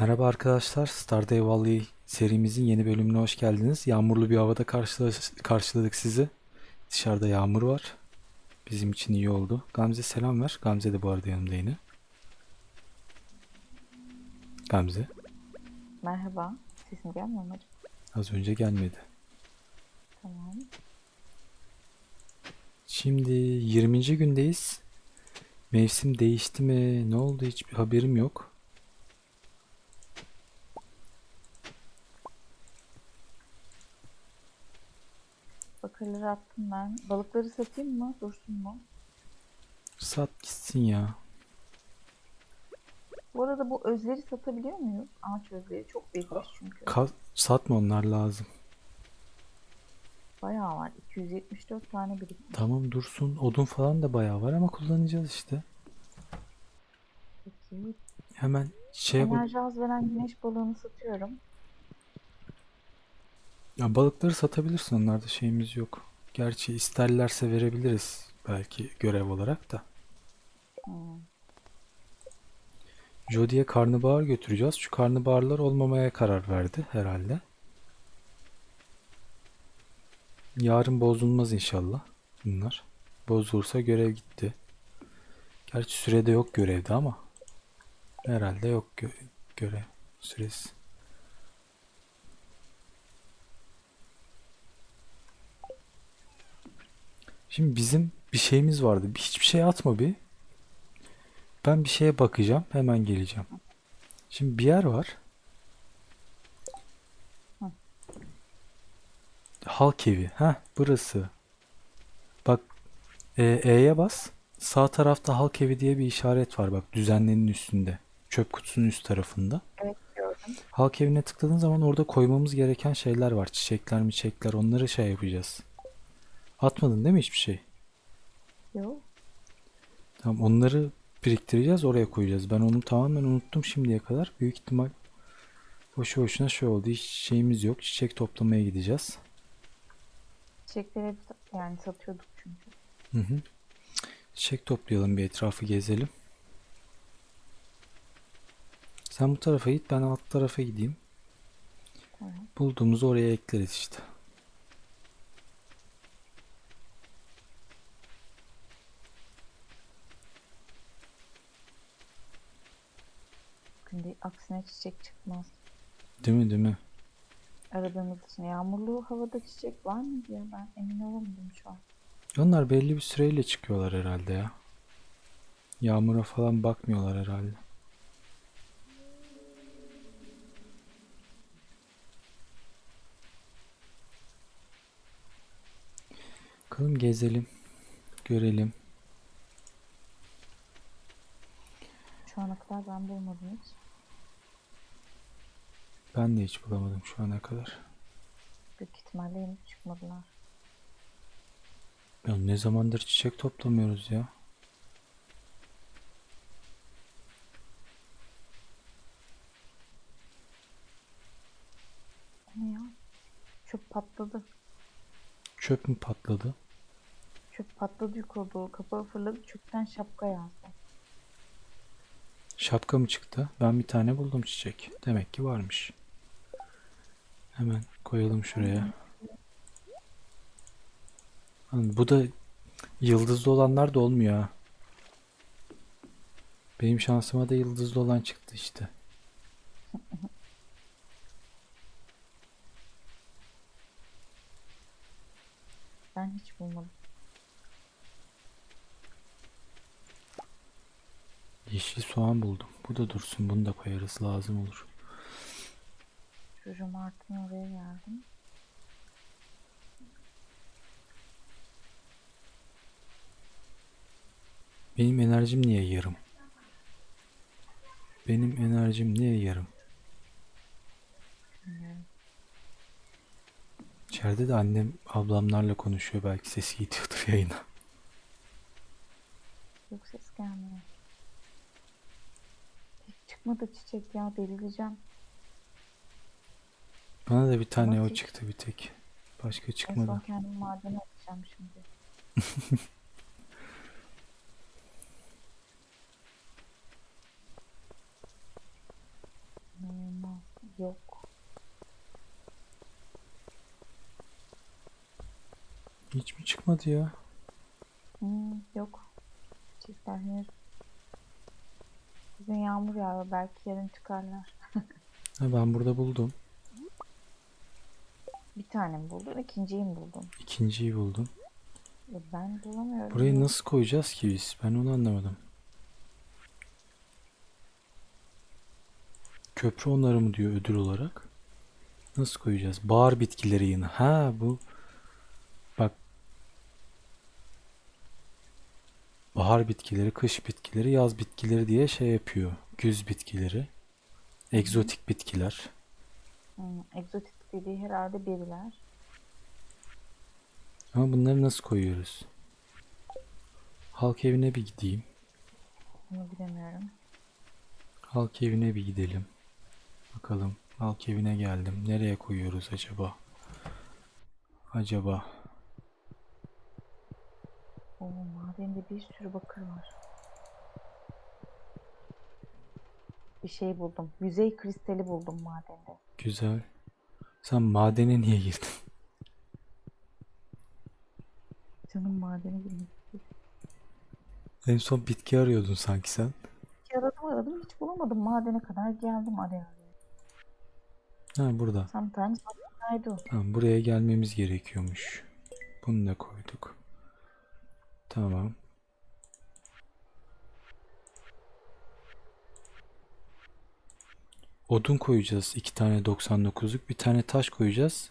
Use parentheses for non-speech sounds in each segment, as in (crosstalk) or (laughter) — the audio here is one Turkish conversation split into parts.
Merhaba arkadaşlar, Stardew Valley serimizin yeni bölümüne hoş geldiniz. Yağmurlu bir havada karşıladık sizi. Dışarıda yağmur var. Bizim için iyi oldu. Gamze selam ver. Gamze de bu arada yanımda yine. Gamze Merhaba. Sesim gelmiyor mu az önce gelmedi. Tamam. Şimdi 20. gündeyiz. Mevsim değişti mi? Ne oldu? Hiçbir haberim yok. Bakırları attım ben. Balıkları satayım mı? Dursun mu? Sat gitsin ya. Bu arada bu özleri satabiliyor muyuz? Ağaç özleri çok birikmiş çünkü. Ka- satma onlar lazım. Bayağı var. 274 tane birikmiş. Tamam dursun. Odun falan da bayağı var ama kullanacağız işte. Peki. Hemen bak. Enerji az veren güneş balığını satıyorum. Ya balıkları satabilirsin onlarda şeyimiz yok. Gerçi isterlerse verebiliriz belki görev olarak da. Hmm. Jody'ye karnabahar götüreceğiz. Şu karnabaharlar olmamaya karar verdi herhalde. Yarın bozulmaz inşallah bunlar. Bozulursa görev gitti. Gerçi sürede yok görevde ama herhalde yok gö- görev süresi. Şimdi bizim bir şeyimiz vardı. Bir- Hiçbir şey atma bir. Ben bir şeye bakacağım. Hemen geleceğim. Şimdi bir yer var. Hı. Halk evi. Heh, burası. Bak e, E'ye bas. Sağ tarafta halk evi diye bir işaret var. Bak düzenlenin üstünde. Çöp kutusunun üst tarafında. Evet gördüm. Halk evine tıkladığın zaman orada koymamız gereken şeyler var. Çiçekler mi çiçekler onları şey yapacağız. Atmadın değil mi hiçbir şey? Yok. Tamam onları biriktireceğiz oraya koyacağız. Ben onu tamamen unuttum şimdiye kadar. Büyük ihtimal boşu boşuna şey oldu. Hiç şeyimiz yok. Çiçek toplamaya gideceğiz. Çiçekleri hep yani satıyorduk çünkü. Hı hı. Çiçek toplayalım bir etrafı gezelim. Sen bu tarafa git ben alt tarafa gideyim. Tamam. Bulduğumuzu oraya ekleriz işte. De aksine çiçek çıkmaz. Değil mi değil mi? Aradığımız için. Yağmurlu havada çiçek var mı diye ben emin olamadım şu an. Onlar belli bir süreyle çıkıyorlar herhalde ya. Yağmura falan bakmıyorlar herhalde. Bakalım gezelim. Görelim. Şu ana kadar ben bulmadım hiç. Ben de hiç bulamadım şu ana kadar. Büyük ihtimalle henüz çıkmadılar. Ya ne zamandır çiçek toplamıyoruz ya. Ne ya? Çöp patladı. Çöp mü patladı? Çöp patladı yukarı doğru. Kapağı fırladı. Çöpten şapka yazdı. Şapka mı çıktı? Ben bir tane buldum çiçek. Demek ki varmış. Hemen koyalım şuraya. Lan Bu da yıldızlı olanlar da olmuyor ha. Benim şansıma da yıldızlı olan çıktı işte. Ben hiç bulmadım. Yeşil soğan buldum. Bu da dursun. Bunu da koyarız. Lazım olur. Çocuğum Mart'ın oraya geldim. Benim enerjim niye yarım? Benim enerjim niye yarım? Bilmiyorum. İçeride de annem ablamlarla konuşuyor. Belki sesi gidiyordur yayına. Yok ses gelmiyor. Çıkmadı çiçek ya delireceğim. Bana da bir tane o çıktı bir tek. Başka En son çıkmadı. kendimi madene atacağım şimdi. Ne (laughs) Yok. Hiç mi çıkmadı ya? Hmm, yok. Çiftler henüz. Bugün yağmur yağıyor. Belki yarın çıkarlar. (laughs) Ha, ben burada buldum. Bir tane mi buldun? ikinciyi mi buldun? İkinciyi buldum. E ben bulamıyorum. Burayı nasıl koyacağız ki biz? Ben onu anlamadım. Köprü onarımı diyor ödül olarak. Nasıl koyacağız? Bağır bitkileri yine. Ha bu. Bak. Bahar bitkileri, kış bitkileri, yaz bitkileri diye şey yapıyor. Güz bitkileri. Egzotik bitkiler. Hmm, egzotik dediği herhalde beriler. Ama bunları nasıl koyuyoruz? Halk evine bir gideyim. Bunu bilemiyorum. Halk evine bir gidelim. Bakalım. Halk evine geldim. Nereye koyuyoruz acaba? Acaba. Oo, madende bir sürü bakır var. Bir şey buldum. Yüzey kristali buldum madende. Güzel. Sen madene niye girdin? Canım madeni girmek istiyor. En son bitki arıyordun sanki sen. Hiç aradım aradım hiç bulamadım. Madene kadar geldim araya. Ha burada. Sometimes I do. Tamam buraya gelmemiz gerekiyormuş. Bunu da koyduk. Tamam. Odun koyacağız. iki tane 99'luk. Bir tane taş koyacağız.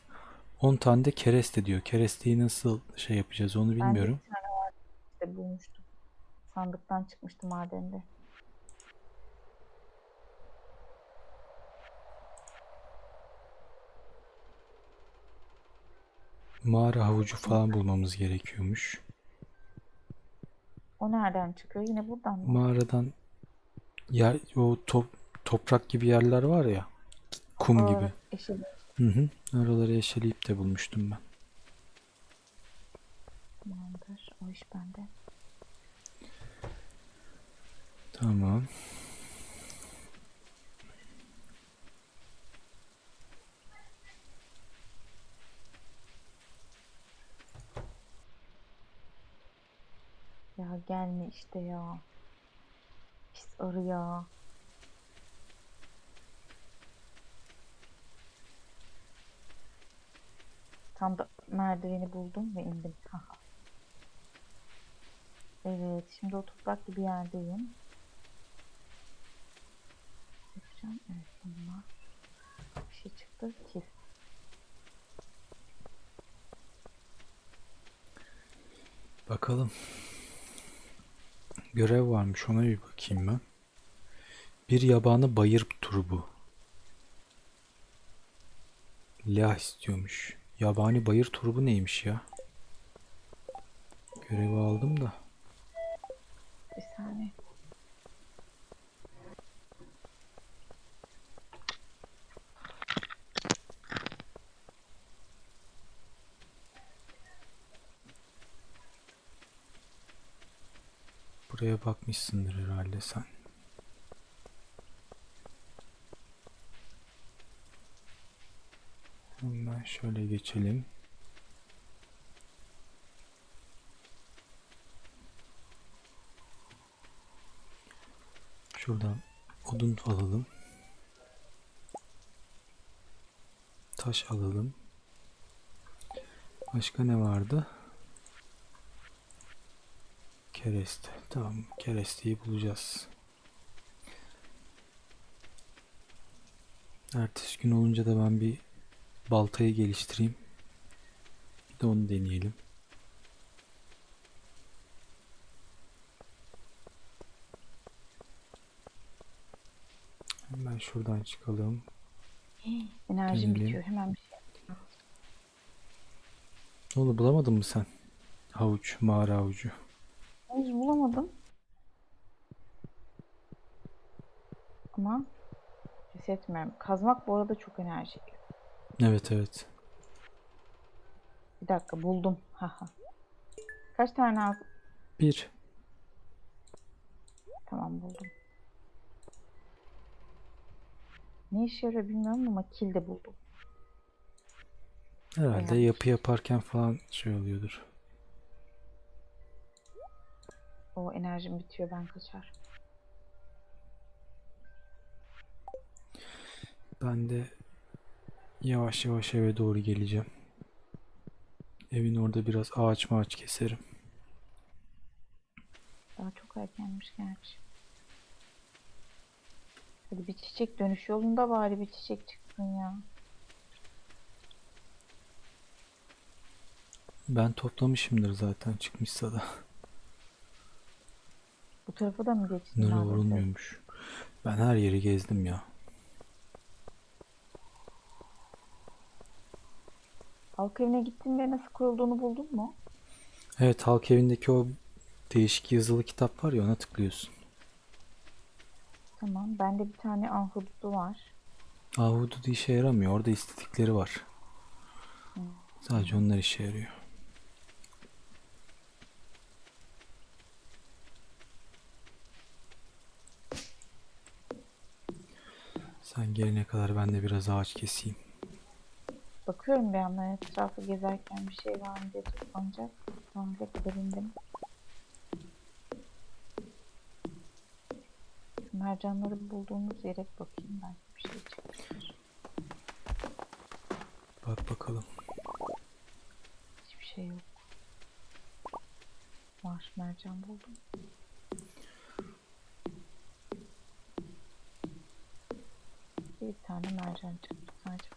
10 tane de kereste diyor. Keresteyi nasıl şey yapacağız onu Ben bilmiyorum. bir tane vardı işte bulmuştum. Sandıktan çıkmıştı madende. Mağara havucu falan bulmamız gerekiyormuş. O nereden çıkıyor? Yine buradan mı? Mağaradan yer o top, toprak gibi yerler var ya. Kum Aa, gibi. Yeşil. Hı hı. Oraları eşeleyip de bulmuştum ben. Tamamdır. O iş bende. Tamam. Ya gelme işte ya. Pis arı ya. Tam da merdiveni buldum ve indim. Evet, şimdi o topraklı bir yerdeyim. Yapacağım. Evet, bununla. Bir şey çıktı. Kil. Bakalım. Görev varmış ona bir bakayım ben. Bir yabani bayır turu bu. Lah istiyormuş. Yabani bayır turbu neymiş ya? Görevi aldım da. Bir saniye. Buraya bakmışsındır herhalde sen. Hemen şöyle geçelim. Şuradan odun alalım. Taş alalım. Başka ne vardı? Kereste. Tamam. Keresteyi bulacağız. Ertesi gün olunca da ben bir baltayı geliştireyim. Bir de onu deneyelim. Hemen şuradan çıkalım. Enerjim Deneyelim. bitiyor. Hemen bir şey. Ne oldu bulamadın mı sen? Havuç, mağara havucu. Henüz bulamadım. Ama pes etmiyorum. Kazmak bu arada çok enerji. Evet evet. Bir dakika buldum. Haha. Kaç tane az? Bir. Tamam buldum. Ne işe yarıyor bilmiyorum ama kil de buldum. Herhalde Bayağı. yapı yaparken falan şey oluyordur. O enerjim bitiyor ben kaçar. Ben de yavaş yavaş eve doğru geleceğim. Evin orada biraz ağaç mağaç keserim. Daha çok erkenmiş gerçi. Hadi bir çiçek dönüş yolunda bari bir çiçek çıksın ya. Ben toplamışımdır zaten çıkmışsa da. Bu tarafa da mı geçtin? Nere vurulmuyormuş. Ben her yeri gezdim ya. Halk evine gittin ve nasıl kurulduğunu buldun mu? Evet halk evindeki o değişik yazılı kitap var ya ona tıklıyorsun. Tamam. Bende bir tane ahududu var. Ahududu işe yaramıyor. Orada istedikleri var. Sadece onlar işe yarıyor. Sen gelene kadar ben de biraz ağaç keseyim. Bakıyorum bir yandan etrafı gezerken bir şey var mı diye toplanacak. Tamam sevindim. Şu mercanları bulduğumuz yere bakayım ben. Bir şey çıkmıştır. Bak bakalım. Hiçbir şey yok. Var mercan buldum. Bir tane mercan çıktı sadece.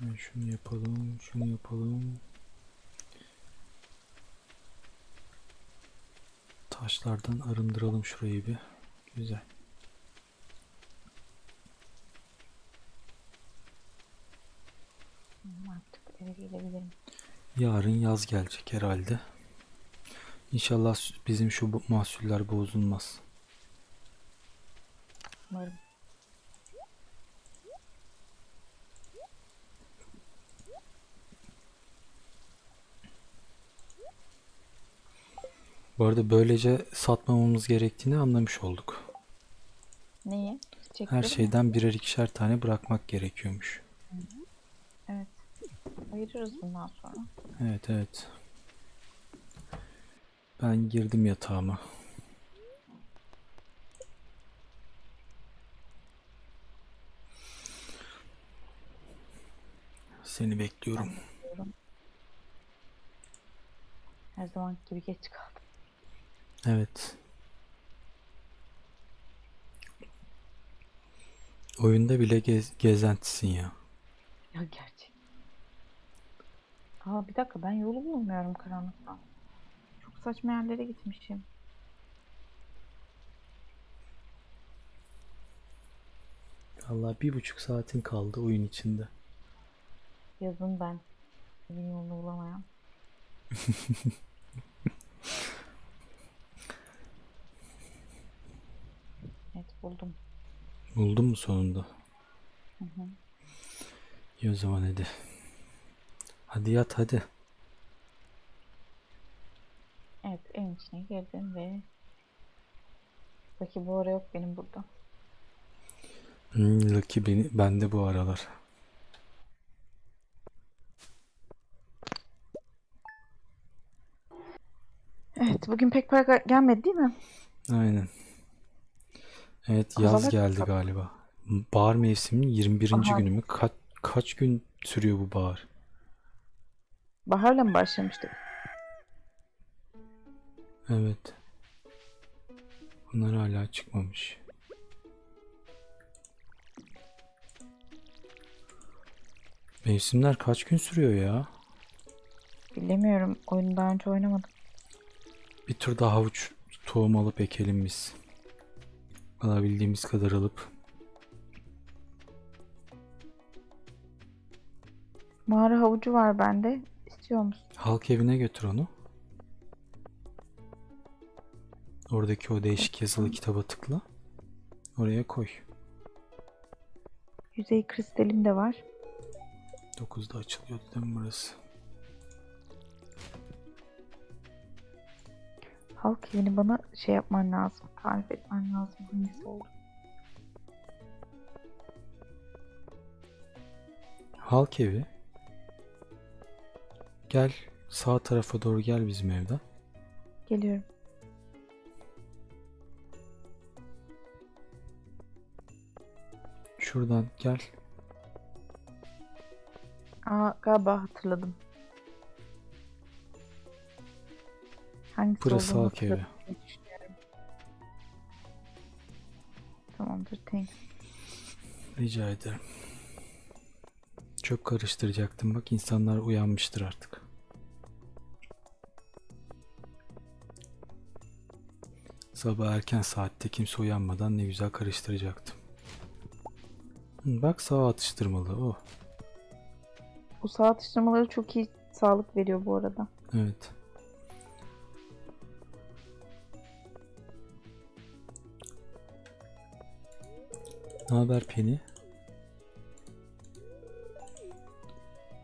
Ben şunu yapalım, şunu yapalım. Taşlardan arındıralım şurayı bir. Güzel. Tamam, Artık eve gelebilirim. Yarın yaz gelecek herhalde. İnşallah bizim şu mahsuller bozulmaz. Umarım. Bu arada böylece satmamamız gerektiğini anlamış olduk. Neyi? Çiçekleri Her mi? şeyden birer ikişer tane bırakmak gerekiyormuş. Evet. Ayırırız bundan sonra. Evet evet. Ben girdim yatağıma. Seni bekliyorum. Her zaman gibi geç kaldım. Evet. Oyunda bile gez gezentisin ya. Ya gerçek. Aa bir dakika ben yolu bulmuyorum karanlıktan. Çok saçma yerlere gitmişim. Allah bir buçuk saatin kaldı oyun içinde. Yazın ben. Evin yolunu bulamayan. (laughs) evet buldum. Buldun mu sonunda? Hı hı. İyi o zaman hadi. Hadi yat hadi. Evet evin içine girdim ve Peki bu ara yok benim burada. Hmm, Lucky beni, bende bu aralar. Evet bugün pek para gel- gelmedi değil mi? Aynen. Evet yaz Havalar geldi galiba. Bahar mevsiminin 21. Aha. günü mü? Kaç, kaç gün sürüyor bu bahar? Baharla mı başlamıştık? Evet. Bunlar hala çıkmamış. Mevsimler kaç gün sürüyor ya? Bilemiyorum. Oyunu daha önce oynamadım. Bir tur daha havuç tohum alıp ekelim biz. Alabildiğimiz kadar alıp. Mağara havucu var bende. İstiyor musun? Halk evine götür onu. Oradaki o değişik yazılı kitaba tıkla. Oraya koy. Yüzey kristalim de var. 9'da açılıyordu değil mi burası? Halk evini bana şey yapman lazım. Tarif etmen lazım hangisi oldu. Halk evi. Gel sağ tarafa doğru gel bizim evden. Geliyorum. Şuradan gel. Aa galiba hatırladım. Hangisi Burası olduğunu halk evi. hatırladım diye düşünüyorum. Tamamdır thanks. Rica ederim. Çok karıştıracaktım. Bak insanlar uyanmıştır artık. Sabah erken saatte kimse uyanmadan ne güzel karıştıracaktım. Bak sağ atıştırmalı. Oh. Bu sağ atıştırmaları çok iyi sağlık veriyor bu arada. Evet. Ne haber Penny?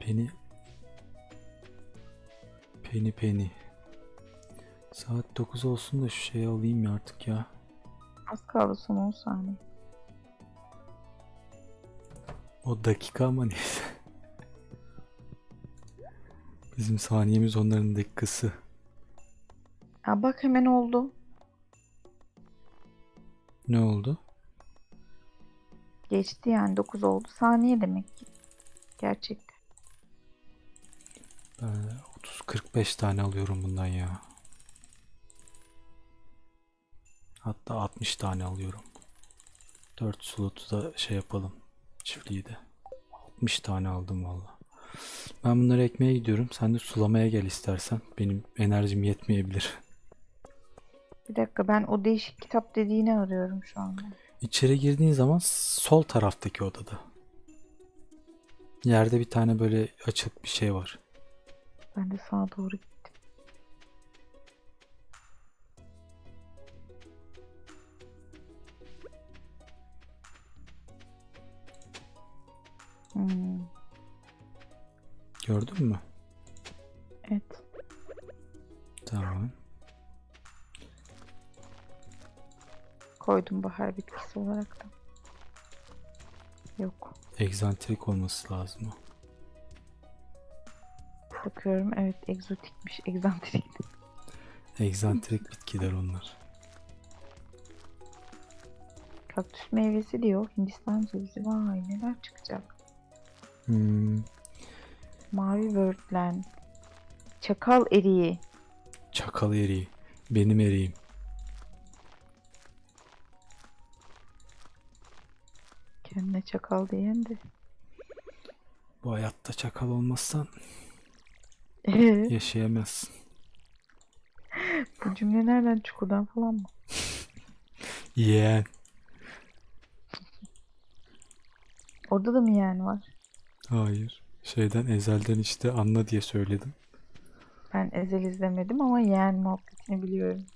Penny. Penny Penny. Saat 9 olsun da şu şeyi alayım ya artık ya. Az kaldı son 10 saniye. O dakika ama neyse. (laughs) Bizim saniyemiz onların dakikası. Aa, bak hemen oldu. Ne oldu? Geçti yani 9 oldu. Saniye demek ki. Gerçekten. Ben 30-45 tane alıyorum bundan ya. Hatta 60 tane alıyorum. 4 slotu da şey yapalım. Çiftliği de. 60 tane aldım valla. Ben bunları ekmeye gidiyorum. Sen de sulamaya gel istersen. Benim enerjim yetmeyebilir. Bir dakika ben o değişik kitap dediğini arıyorum şu anda. İçeri girdiğin zaman sol taraftaki odada. Yerde bir tane böyle açık bir şey var. Ben de sağa doğru gittim. Hmm, Gördün mü? evet. Tamam. Koydum bahar bitkisi olarak da. Yok. Egzantrik olması lazım o. Bakıyorum evet egzotikmiş. Egzantrik. Egzantrik bitkiler onlar. Kaktüs meyvesi diyor. Hindistan cevizi. Vay neler çıkacak. Hmm, Mavi böğürtlen. Çakal eriği. çakal eriği. Benim eriğim. Çakal diyen de. Bu hayatta çakal olmazsan Ee, yaşayamazsın. (laughs) bu cümle nereden çukurdan falan mı? (laughs) Yeğen. Orada da mı yani var? Hayır. Şeyden ezelden işte anla diye söyledim. Ben Ezel izlemedim ama yeğen muhabbetini biliyorum.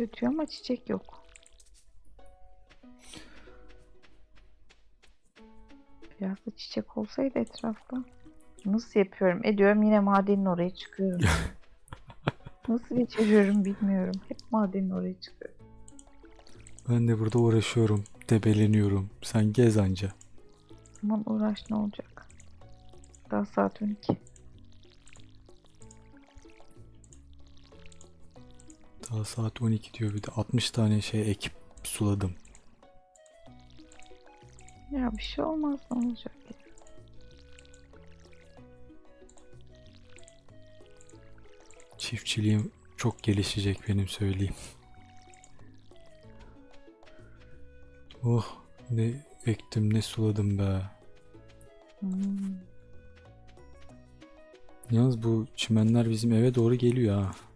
Ötüyor ama çiçek yok. Biraz da çiçek olsaydı etrafta. Nasıl yapıyorum? Ediyorum yine madenin oraya çıkıyorum. (laughs) Nasıl beceriyorum bilmiyorum. Hep madenin oraya çıkıyorum. Ben de burada uğraşıyorum. Debeleniyorum. Sen gez anca. Aman uğraş ne olacak? Daha saat 12. Daha saat 12 diyor bir de 60 tane şey ekip suladım. Ya bir şey olmaz ne olacak ya? Çiftçiliğim çok gelişecek benim söyleyeyim. Oh ne ektim ne suladım be. Hmm. Yalnız bu çimenler bizim eve doğru geliyor ha.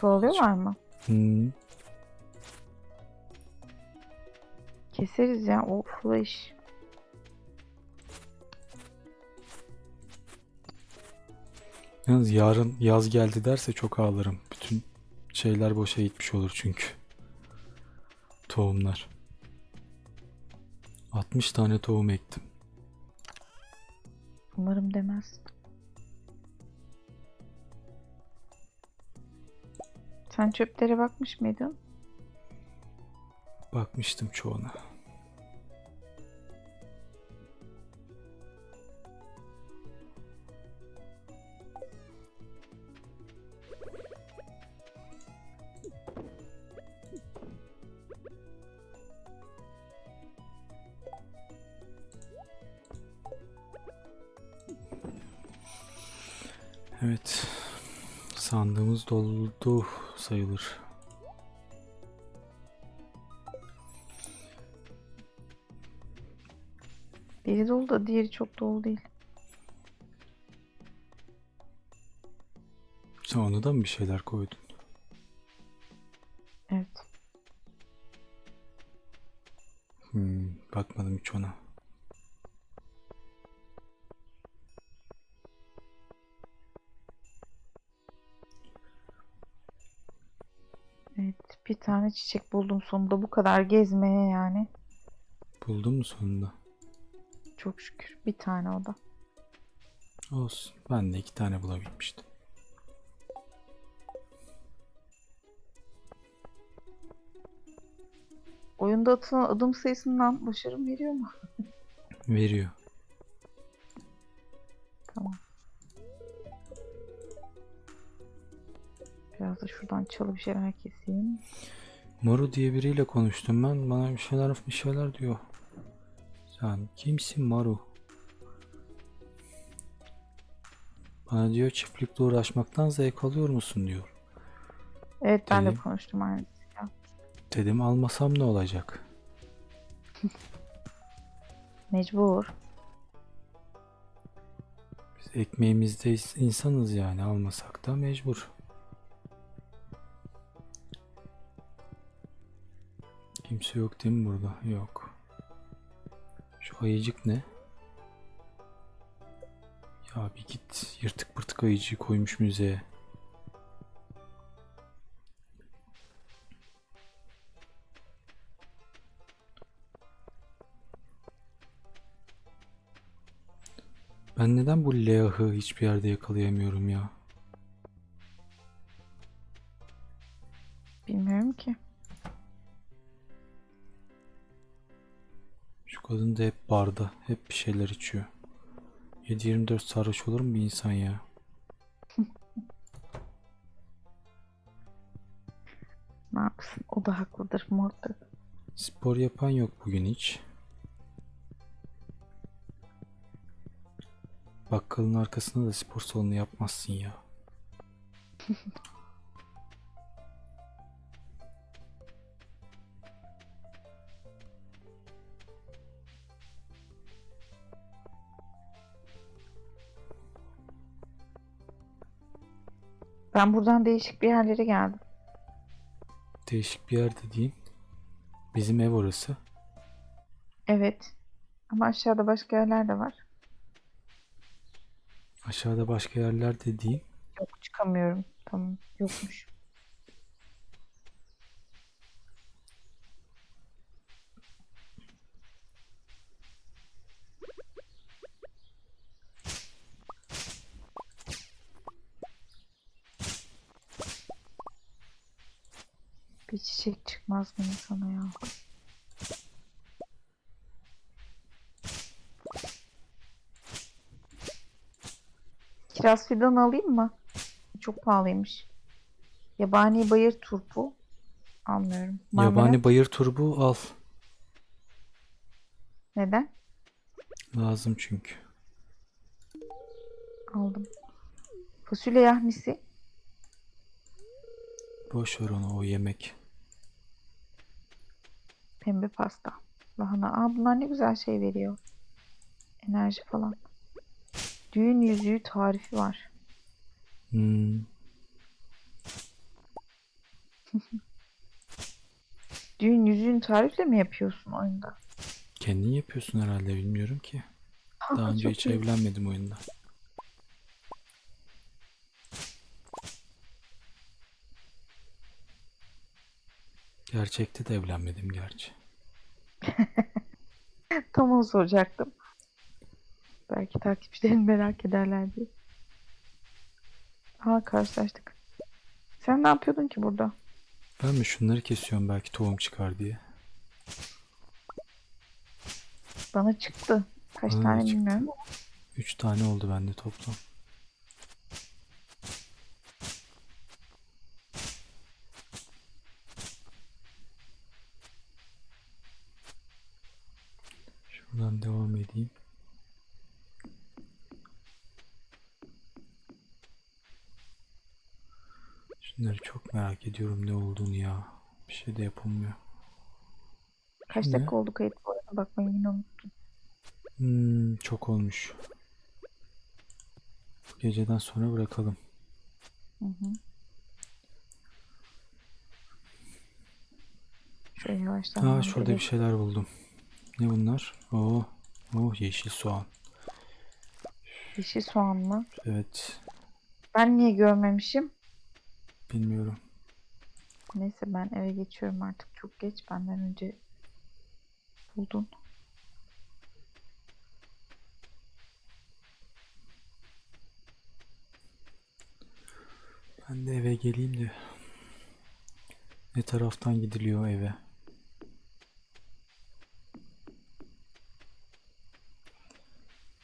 Çoğalıyorlar mı? Hmm, Keseriz ya o flash. Yalnız yarın yaz geldi derse çok ağlarım. Bütün şeyler boşa gitmiş olur çünkü. Tohumlar. 60 tane tohum ektim. Umarım demez. Sen çöplere bakmış mıydın? Bakmıştım çoğuna. Evet. Sandığımız doldu sayılır. Biri dolu da diğeri çok dolu değil. Sen ona da mı bir şeyler koydun? Tane çiçek buldum sonunda bu kadar gezmeye yani. Buldun mu sonunda? Çok şükür. Bir tane o da. Olsun. Ben de iki tane bulabilmiştim. Oyunda atılan adım sayısından başarım veriyor mu? Veriyor. Tamam. Biraz da şuradan çalı bir şeyler keseyim. Maru diye biriyle konuştum ben. Bana bir şeyler bir şeyler diyor. Sen kimsin Maru? Bana diyor çiftlikle uğraşmaktan zevk alıyor musun diyor. Evet ben de Değil. konuştum aynısıyla. Dedim almasam ne olacak? (laughs) Mecbur. Biz ekmeğimizde insanız yani almasak da mecbur. Kimse yok değil mi burada? Yok. Şu ayıcık ne? Ya bir git yırtık pırtık ayıcıyı koymuş müzeye. Ben neden bu Leah'ı hiçbir yerde yakalayamıyorum ya? Bilmiyorum ki. Kadın da hep barda, hep bir şeyler içiyor. 7-24 sarhoş olur mu bir insan ya? (laughs) Ne yapsın? O da haklıdır muhakkak. Spor yapan yok bugün hiç. Bakkalın arkasında da spor salonu yapmazsın ya. (laughs) Ben buradan değişik bir yerlere geldim. Değişik bir yer dediğin. Bizim ev orası. Evet. Ama aşağıda başka yerler de var. Aşağıda başka yerler dediğin. Yok çıkamıyorum. Tamam. Yokmuş. Bir mı insana ya? Kiraz fidan alayım mı? Çok pahalıymış. Yabani bayır turpu. Almıyorum. Marmelat Yabani bayır turbu al. Neden? Lazım çünkü. Aldım. Fasulye yahnisi. Boş ver onu o yemek. Pembe pasta. Lahana. Aa bunlar ne güzel şey veriyor. Enerji falan. Düğün yüzüğü tarifi var. Hmm. (laughs) Düğün yüzüğün tarifle mi yapıyorsun oyunda? Kendin yapıyorsun herhalde bilmiyorum ki. Ha, Daha önce hiç iyi. evlenmedim oyunda. Gerçekte de evlenmedim gerçi. (laughs) Tam onu soracaktım. Belki takipçilerin merak ederler diye. Aa karşılaştık. Sen ne yapıyordun ki burada? Ben mi şunları kesiyorum belki tohum çıkar diye. Bana çıktı. Kaç da tane çıktı. bilmiyorum. ama 3 tane oldu bende toplam. Şuradan devam edeyim. Şunları çok merak ediyorum ne olduğunu ya. Bir şey de yapılmıyor. Kaç Ne? dakika oldu kayıt bu arada bakmayı yine unuttum. Hmm, çok olmuş. Geceden sonra bırakalım. Hı hı. Şöyle yavaştan. Aa şurada de- bir şeyler buldum. Ne bunlar? Oh, oh yeşil soğan. Yeşil soğan mı? Evet, Ben niye görmemişim? bilmiyorum. Neyse ben eve geçiyorum artık. Çok geç. Benden önce buldun. Ben de eve geleyim de. Ne taraftan gidiliyor eve?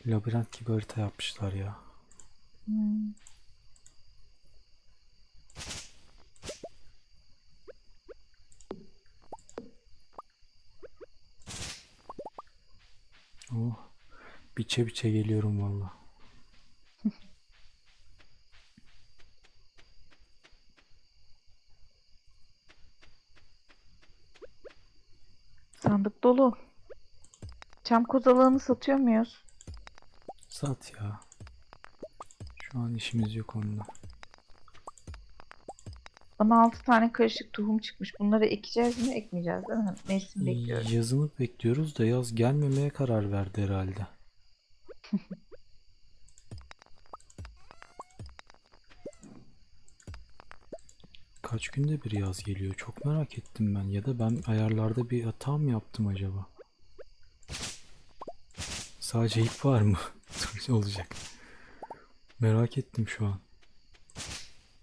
Labirent gibi harita yapmışlar ya. Hmm. Oh, biçe biçe geliyorum valla. (laughs) Sandık dolu. Çam kozalağını satıyor muyuz? Sat ya. Şu an işimiz yok onunla. Bana 6 tane karışık tohum çıkmış. Bunları ekeceğiz mi? Ekmeyeceğiz değil mi? Mevsim bekliyoruz. Yazını bekliyoruz da yaz gelmemeye karar verdi herhalde. (laughs) Kaç günde bir yaz geliyor? Çok merak ettim ben. Ya da ben ayarlarda bir hata mı yaptım acaba? Sadece ip var mı? (laughs) Olacak. Merak ettim şu an.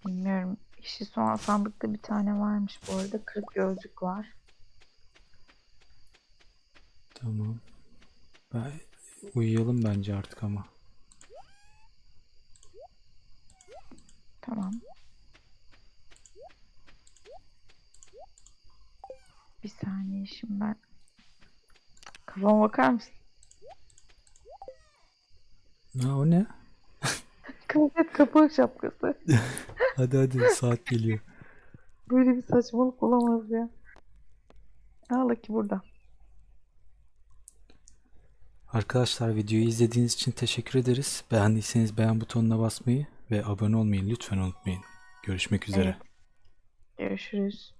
Bilmiyorum. Yeşil soğan sandıkta bir tane varmış bu arada. Kırık gözlük var. Tamam. Ben uyuyalım bence artık ama. Tamam. Bir saniye şimdi ben. Kafama bakar mısın? Ha o ne? (laughs) Kıyafet kapağı şapkası. (laughs) Hadi hadi saat geliyor. Böyle bir saçmalık olamaz ya. Aa ki burada. Arkadaşlar videoyu izlediğiniz için teşekkür ederiz. Beğendiyseniz beğen butonuna basmayı ve abone olmayı lütfen unutmayın. Görüşmek üzere. Evet. Görüşürüz.